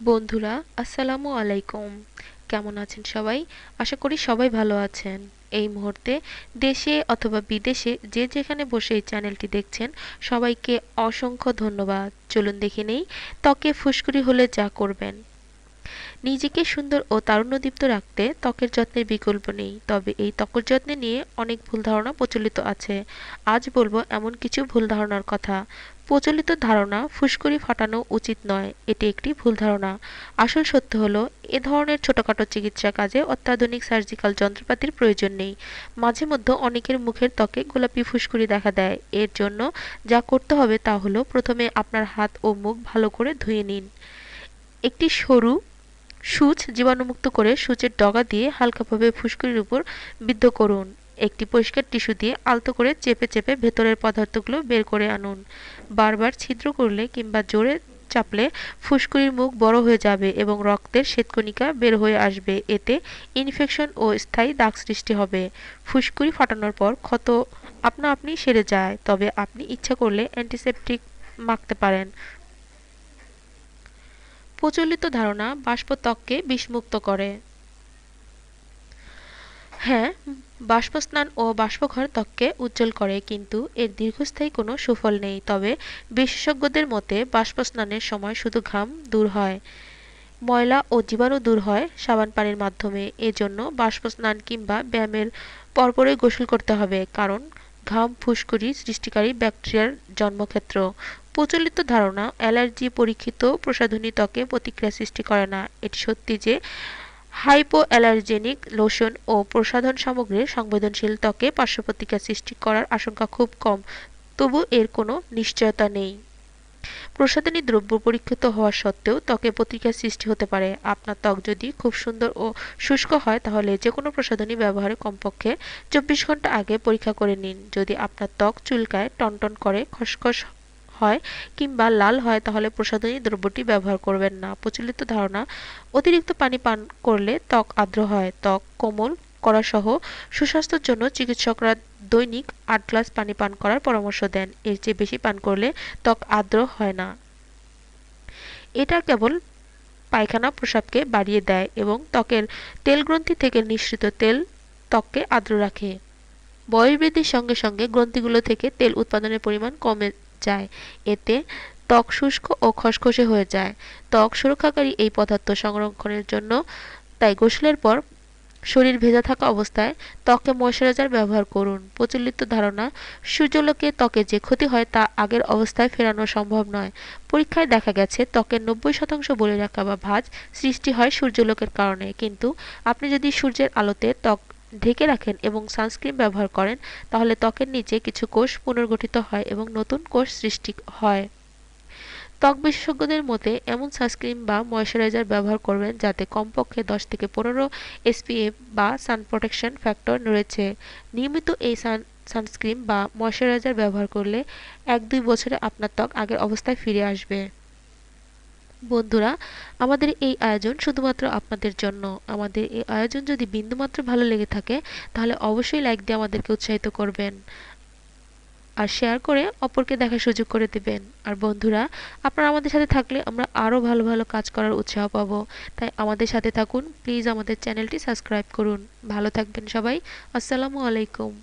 বন্ধুরা, আসসালামু আলাইকুম। কেমন আছেন সবাই? আশা করি সবাই ভালো আছেন। এই মুহূর্তে দেশে অথবা বিদেশে যে যেখানে বসে এই চ্যানেলটি দেখছেন, সবাইকে অসংখ্য ধন্যবাদ। চলুন দেখে নেই, ত্বকে ফুসকুড়ি হলে যা করবেন। নিজেকে সুন্দর ও তারুণ্যদীপ্ত রাখতে ত্বকের যত্নের বিকল্প নেই। তবে এই ত্বকের যত্নে নিয়ে অনেক ভুল ধারণা প্রচলিত আছে। আজ বলব এমন কিছু ভুল ধারণার কথা। প্রচলিত ধারণা ফুসকুড়ি ফাটানো উচিত নয়, এটি একটি ভুল ধারণা। আসল সত্য হলো, এ ধরনের ছোটখাটো চিকিৎসা কাজে অত্যাধুনিক সার্জিক্যাল যন্ত্রপাতির প্রয়োজন নেই। মাঝে মধ্যে অনেকের মুখের ত্বকে গোলাপি ফুসকুড়ি দেখা দেয়। এর জন্য যা করতে হবে তা হলো, প্রথমে আপনার হাত ও মুখ ভালো করে ধুয়ে নিন। একটি সরু সূচ জীবাণুমুক্ত করে সূচের ডগা দিয়ে হালকাভাবে ফুসকুড়ির উপর বিদ্ধ করুন। একটি পরিষ্কার টিস্যু দিয়ে আলতো করে চেপে চেপে ভেতরের পদার্থগুলো বের করে আনুন। বারবার ছিদ্র করলে কিংবা জোরে চাপলে ফুসকুড়ির মুখ বড় হয়ে যাবে এবং রক্তের শ্বেতকণিকা বের হয়ে আসবে। এতে ইনফেকশন ও স্থায়ী দাগ সৃষ্টি হবে। ফুসকুড়ি ফাটানোর পর ক্ষত আপনা আপনি সেরে যায়, তবে আপনি ইচ্ছা করলে অ্যান্টিসেপটিক মাখতে পারেন। প্রচলিত ধারণা বাষ্প ত্বককে বিষমুক্ত করে। হ্যাঁ বাষ্পস্নান ও বাষ্পঘর ত্বককে উজ্জ্বল করে, কিন্তু এর দীর্ঘস্থায়ী কোনো সুফল নেই। তবে বিশেষজ্ঞদের মতে, বাষ্পস্নানের সময় শুধু ঘাম দূর হয়, ময়লা ও জীবাণু দূর হয় সাবান পানির মাধ্যমে। এজন্য বাষ্পস্নান কিংবা ব্যায়ামের পরপরই গোসল করতে হবে, কারণ ঘাম, ফুসকুড়ি সৃষ্টিকারী ব্যাকটেরিয়ার জন্মক্ষেত্র। প্রচলিত ধারণা অ্যালার্জি পরীক্ষিত প্রসাধনী ত্বকে প্রতিক্রিয়া সৃষ্টি করে না। এটি সত্যি যে হাইপোঅ্যালার্জেনিক লোশন ও প্রসাধন সামগ্রীর সংবেদনশীল ত্বকে পার্শ্বপ্রতিক্রিয়া সৃষ্টি করার আশঙ্কা খুব কম, তবু এর কোনো নিশ্চয়তা নেই। প্রসাধনী দ্রব্য পরীক্ষিত হওয়া সত্ত্বেও ত্বকে প্রতিক্রিয়া সৃষ্টি হতে পারে। আপনার ত্বক যদি খুব সুন্দর ও শুষ্ক হয়, তাহলে যে কোনো প্রসাধনী ব্যবহারে কমপক্ষে চব্বিশ ঘণ্টা আগে পরীক্ষা করে নিন। যদি আপনার ত্বক চুলকায়, টনটন করে, খসখস হয় কিংবা লাল হয়, তাহলে প্রসাধনী দ্রব্যটি ব্যবহার করবেন না। প্রচলিত ধারণা, অতিরিক্ত পানি পান করলে ত্বক আর্দ্র হয়। ত্বক কোমল করা সহ সুস্বাস্থ্যের জন্য চিকিৎসকরা দৈনিক আট গ্লাস পানি পান করার পরামর্শ দেন। এর চেয়ে বেশি পান করলে ত্বক আর্দ্র হয় না। এটা কেবল পায়খানা প্রসাবকে বাড়িয়ে দেয় এবং ত্বকের তেল গ্রন্থি থেকে নিঃসৃত তেল ত্বককে আর্দ্র রাখে। বয়স বৃদ্ধির সঙ্গে সঙ্গে গ্রন্থিগুলো থেকে তেল উৎপাদনের পরিমাণ কমে যায়। এতে ত্বক শুষ্ক ও খসখসে হয়ে যায়। ত্বক সুরক্ষাকারী এই পদার্থ সংরক্ষণের জন্য তাই গোসলের পর শরীর ভেজা থাকা অবস্থায় ত্বকে ময়শ্চারাইজার ব্যবহার করুন। প্রচলিত ধারণা, সূর্যলোকে ত্বকে যে ক্ষতি হয় তা আগের অবস্থায় ফেরানো সম্ভব নয়। পরীক্ষায় দেখা গেছে, ত্বকের নব্বই শতাংশ বলে রাখা বা ভাঁজ সৃষ্টি হয় সূর্যলোকের কারণে। কিন্তু আপনি যদি সূর্যের আলোতে ত্বক ঢেকে রাখেন এবং সানস্ক্রিন ব্যবহার করেন, তাহলে ত্বকের নিচে কিছু কোষ পুনর্গঠিত হয় এবং নতুন কোষ সৃষ্টি হয়। ত্বক বিশেষজ্ঞদের মতে, এমন সানস্ক্রিন বা ময়শ্চারাইজার ব্যবহার করবেন যাতে কমপক্ষে দশ থেকে পনেরো এসপিএফ বা সান প্রোটেকশন ফ্যাক্টর রয়েছে। নিয়মিত এই সান, সানস্ক্রিন বা ময়শ্চারাইজার ব্যবহার করলে এক দুই বছরে আপনার ত্বক আগের অবস্থায় ফিরে আসবে। বন্ধুরা, আমাদের এই আয়োজন শুধুমাত্র আপনাদের জন্য। আমাদের এই আয়োজন যদি বিন্দুমাত্র ভালো লেগে থাকে, তাহলে অবশ্যই লাইক দিয়ে আমাদেরকে উৎসাহিত করবেন। আর শেয়ার করে অপরকে দেখার সুযোগ করে দিবেন। আর বন্ধুরা, আপনারা আমাদের সাথে থাকলে আমরা আরও ভালো ভালো কাজ করার উৎসাহ পাব। তাই আমাদের সাথে থাকুন। প্লিজ আমাদের চ্যানেলটি সাবস্ক্রাইব করুন। ভালো থাকবেন সবাই। আসসালামু আলাইকুম।